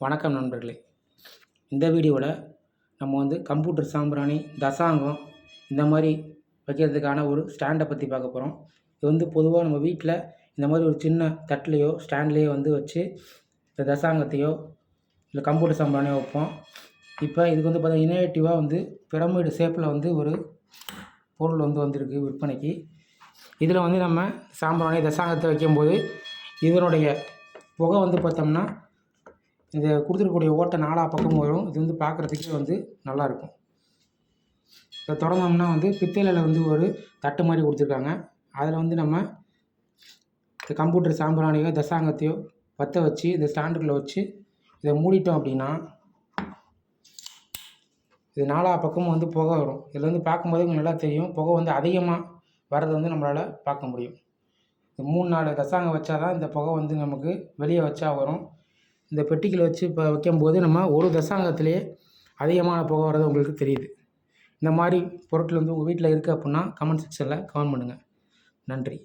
வணக்கம் நண்பர்களே. இந்த வீடியோவில் நம்ம வந்து கம்ப்யூட்டர் சாம்பிராணி தசாங்கம் இந்த மாதிரி வைக்கிறதுக்கான ஒரு ஸ்டாண்டை பற்றி பார்க்க போகிறோம் இது வந்து பொதுவாக நம்ம வீட்டில் இந்த மாதிரி ஒரு சின்ன தட்டிலையோ ஸ்டாண்ட்லேயோ வந்து வச்சு இந்த தசாங்கத்தையோ இல்லை கம்ப்யூட்டர் சாம்பிராணியோ வைப்போம். இப்போ இதுக்கு வந்து பார்த்திங்கன்னா இனோவேட்டிவாக வந்து பிரமிடு ஷேப்பில் வந்து ஒரு பொருள் வந்து வந்திருக்கு விற்பனைக்கு. இதில் வந்து நம்ம சாம்பிராணி தசாங்கத்தை வைக்கும்போது இதனுடைய புகை வந்து பார்த்தோம்னா இந்த கொடுத்துருக்கக்கூடிய ஓட்டை நாலா பக்கமும் வரும். இது வந்து பார்க்குறதுக்கே வந்து நல்லாயிருக்கும். இதை தொடங்கினோம்னா வந்து பித்தளையில் வந்து ஒரு தட்டு மாதிரி கொடுத்துருக்காங்க. அதில் வந்து நம்ம இந்த கம்ப்யூட்டர் சாம்பிராணியோ தசாங்கத்தையோ பற்ற வச்சு இந்த ஸ்டாண்டுக்குள்ளே வச்சு இதை மூடிட்டோம் அப்படின்னா இது நாலா பக்கமும் வந்து புகை வரும். இதில் வந்து பார்க்கும்போது உங்களுக்கு நல்லா தெரியும். புகை வந்து அதிகமாக வர்றதை வந்து நம்மளால் பார்க்க முடியும். இந்த மூணு நாலு தசாங்கம் வச்சா தான் இந்த புகை வந்து நமக்கு வெளியே வச்சா வரும். இந்த பெட்டிகள் வச்சு இப்போ வைக்கும்போது நம்ம ஒரு தசாங்கத்திலேயே அதிகமான புகை வர்றது உங்களுக்கு தெரியுது. இந்த மாதிரி பொருட்கள் வந்து உங்கள் வீட்டில் இருக்குது அப்புடின்னா கமெண்ட் செக்ஷனில் கமெண்ட் பண்ணுங்கள் நன்றி.